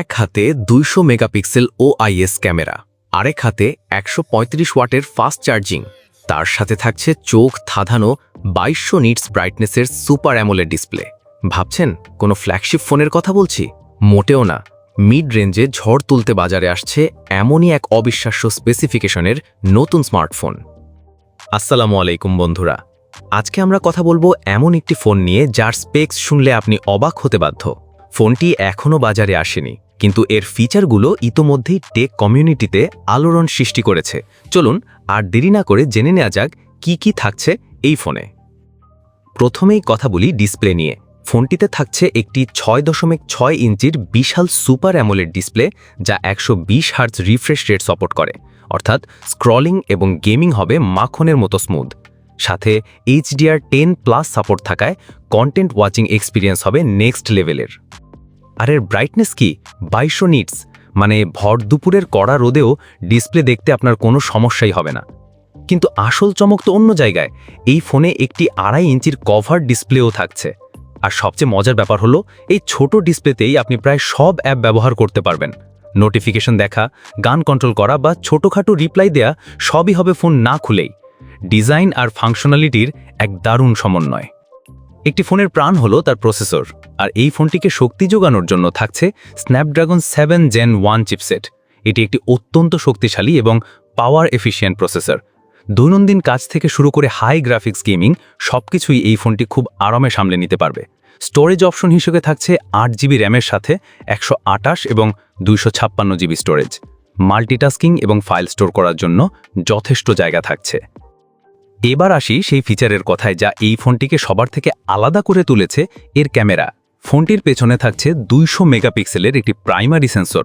এক হাতে দুইশো মেগাপিক্সেল ও আইএস ক্যামেরা, আরেক হাতে একশো পঁয়ত্রিশ ওয়াটের ফাস্ট চার্জিং। তার সাথে থাকছে চোখ থাধানো বাইশশো নিটস ব্রাইটনেসের সুপার অ্যামোলের ডিসপ্লে। ভাবছেন কোনো ফ্ল্যাগশিপ ফোনের কথা বলছি? মোটেও না। মিড রেঞ্জে ঝড় তুলতে বাজারে আসছে এমনই এক অবিশ্বাস্য স্পেসিফিকেশনের নতুন স্মার্টফোন। আসসালামু আলাইকুম বন্ধুরা। আজকে আমরা কথা বলব এমন একটি ফোন নিয়ে যার স্পেক্স শুনলে আপনি অবাক হতে বাধ্য। ফোনটি এখনও বাজারে আসেনি, কিন্তু এর ফিচারগুলো ইতোমধ্যেই টেক কমিউনিটিতে আলোড়ন সৃষ্টি করেছে। চলুন আর দেরি না করে জেনে নেওয়া যাক কি কি থাকছে এই ফোনে। প্রথমেই কথা বলি ডিসপ্লে নিয়ে। ফোনটিতে থাকছে একটি ছয় দশমিক ছয় ইঞ্চির বিশাল সুপার অ্যামোলেড ডিসপ্লে যা একশো বিশ হার্জ রিফ্রেশ রেট সাপোর্ট করে। অর্থাৎ স্ক্রলিং এবং গেমিং হবে মাখনের মতো স্মুথ। সাথে এইচডিআর টেন প্লাস সাপোর্ট থাকায় কন্টেন্ট ওয়াচিং এক্সপিরিয়েন্স হবে নেক্সট লেভেলের। আর এর ব্রাইটনেস কি? বাইশো নিটস মানে ভর দুপুরের কড়া রোদেও ডিসপ্লে দেখতে আপনার কোনো সমস্যাই হবে না। কিন্তু আসল চমক তো অন্য জায়গায়, এই ফোনে একটি আড়াই ইঞ্চির কভার ডিসপ্লেও থাকছে। আর সবচেয়ে মজার ব্যাপার হলো, এই ছোট ডিসপ্লেতেই আপনি প্রায় সব অ্যাপ ব্যবহার করতে পারবেন। নোটিফিকেশন দেখা, গান কন্ট্রোল করা বা ছোটোখাটো রিপ্লাই দেয়া সবই হবে ফোন না খুলেই। ডিজাইন আর ফাংশনালিটির এক দারুণ সমন্বয়। একটি ফোনের প্রাণ হলো তার প্রসেসর আর এই ফোনটিকে শক্তি যোগানোর জন্য থাকছে Snapdragon seven gen one chipset এটি একটি অত্যন্ত শক্তিশালী এবং পাওয়ার এফিশিয়েন্ট প্রসেসর দৈনন্দিন কাজ থেকে শুরু করে হাই গ্রাফিক্স গেমিং সবকিছুই এই ফোনটি খুব আরামে সামলে নিতে পারবে। স্টোরেজ অপশন হিসেবে থাকছে আট জিবি র্যামের সাথে একশো আটাশ এবং দুইশো ছাপ্পান্ন জিবি স্টোরেজ মাল্টিটাস্কিং এবং ফাইল স্টোর করার জন্য যথেষ্ট জায়গা থাকছে। এবার আসি সেই ফিচারের কথায় যা এই ফোনটিকে সবার থেকে আলাদা করে তুলেছে এর ক্যামেরা। ফোনটির পেছনে থাকছে দুইশো মেগাপিক্সেলের একটি প্রাইমারি সেন্সর,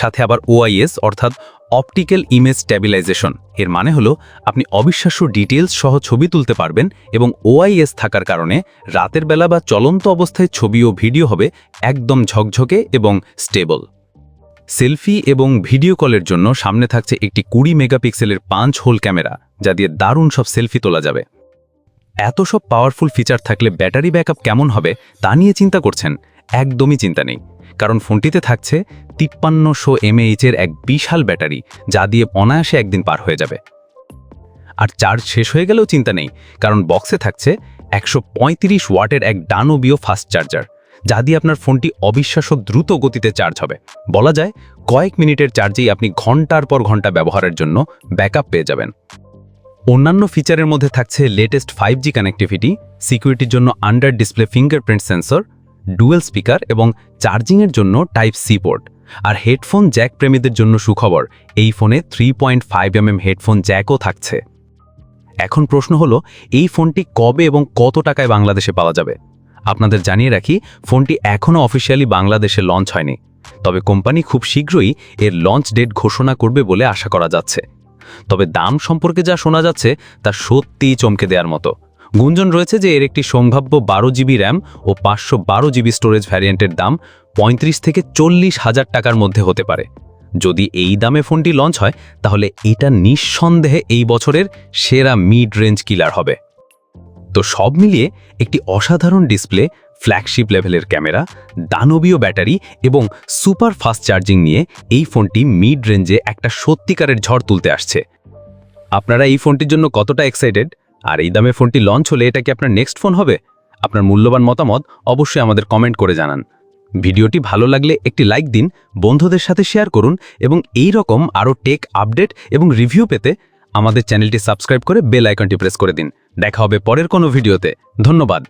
সাথে আবার ওআইএস অর্থাৎ অপটিক্যাল ইমেজ স্ট্যাবিলাইজেশন। এর মানে হলো, আপনি অবিশ্বাস্য ডিটেলস সহ ছবি তুলতে পারবেন এবং ওআইএস থাকার কারণে রাতের বেলা বা চলন্ত অবস্থায় ছবি ও ভিডিও হবে একদম ঝকঝকে এবং স্টেবল। সেলফি এবং ভিডিও কলের জন্য সামনে থাকছে একটি কুড়ি মেগাপিক্সেলের পাঁচ হোল ক্যামেরা, যা দিয়ে দারুণ সব সেলফি তোলা যাবে। এত সব পাওয়ারফুল ফিচার থাকলে ব্যাটারি ব্যাকআপ কেমন হবে তা নিয়ে চিন্তা করছেন একদমই চিন্তা নেই। কারণ ফোনটিতে থাকছে তিপ্পান্নশো এমএইচের এক বিশাল ব্যাটারি যা দিয়ে অনায়াসে একদিন পার হয়ে যাবে। আর চার্জ শেষ হয়ে গেলেও চিন্তা নেই, কারণ বক্সে থাকছে একশো পঁয়ত্রিশ ওয়াটের এক ডানবীয় ফাস্ট চার্জার যা দিয়ে আপনার ফোনটি অবিশ্বাস্য দ্রুত গতিতে চার্জ হবে। বলা যায় কয়েক মিনিটের চার্জেই আপনি ঘণ্টার পর ঘণ্টা ব্যবহারের জন্য ব্যাকআপ পেয়ে যাবেন। অন্যান্য ফিচারের মধ্যে থাকছে লেটেস্ট ফাইভ জি কানেক্টিভিটি সিকিউরিটির জন্য under display fingerprint sensor dual speaker এবং চার্জিংয়ের জন্য টাইপ সি পোর্ট আর হেডফোন জ্যাক প্রেমীদের জন্য সুখবর, এই ফোনে three point five MM headphone জ্যাকও থাকছে। এখন প্রশ্ন হলো, এই ফোনটি কবে এবং কত টাকায় বাংলাদেশে পাওয়া যাবে? আপনাদের জানিয়ে রাখি, ফোনটি এখনও অফিসিয়ালি বাংলাদেশে লঞ্চ হয়নি। তবে কোম্পানি খুব শীঘ্রই এর লঞ্চ ডেট ঘোষণা করবে বলে আশা করা যাচ্ছে। তবে দাম সম্পর্কে যা শোনা যাচ্ছে, তা সত্যিই চমকে দেওয়ার মতো। গুঞ্জন রয়েছে যে এর একটি সম্ভাব্য বারো জিবি র্যাম ও পাঁচশো বারো জিবি স্টোরেজ ভ্যারিয়েন্টের দাম পঁয়ত্রিশ থেকে চল্লিশ হাজার টাকার মধ্যে হতে পারে। যদি এই দামে ফোনটি লঞ্চ হয়, তাহলে এটা নিঃসন্দেহে এই বছরের সেরা মিড রেঞ্জ কিলার হবে। তো সব মিলিয়ে একটি অসাধারণ ডিসপ্লে ফ্ল্যাগশিপ লেভেলের ক্যামেরা, দানবীয় ব্যাটারি এবং সুপার ফাস্ট চার্জিং নিয়ে এই ফোনটি মিড রেঞ্জে একটা সত্যিকারের ঝড় তুলতে আসছে। আপনারা এই ফোনটির জন্য কতটা এক্সাইটেড আর এই দামে ফোনটি লঞ্চ হলে এটা কি আপনার নেক্সট ফোন হবে? আপনার মূল্যবান মতামত অবশ্যই আমাদের কমেন্ট করে জানান। ভিডিওটি ভালো লাগলে একটি লাইক দিন, বন্ধুদের সাথে শেয়ার করুন এবং এই রকম আরও টেক আপডেট এবং রিভিউ পেতে আমাদের চ্যানেলটি সাবস্ক্রাইব করে বেল আইকনটি প্রেস করে দিন। দেখা হবে পরের কোনো ভিডিওতে। ধন্যবাদ।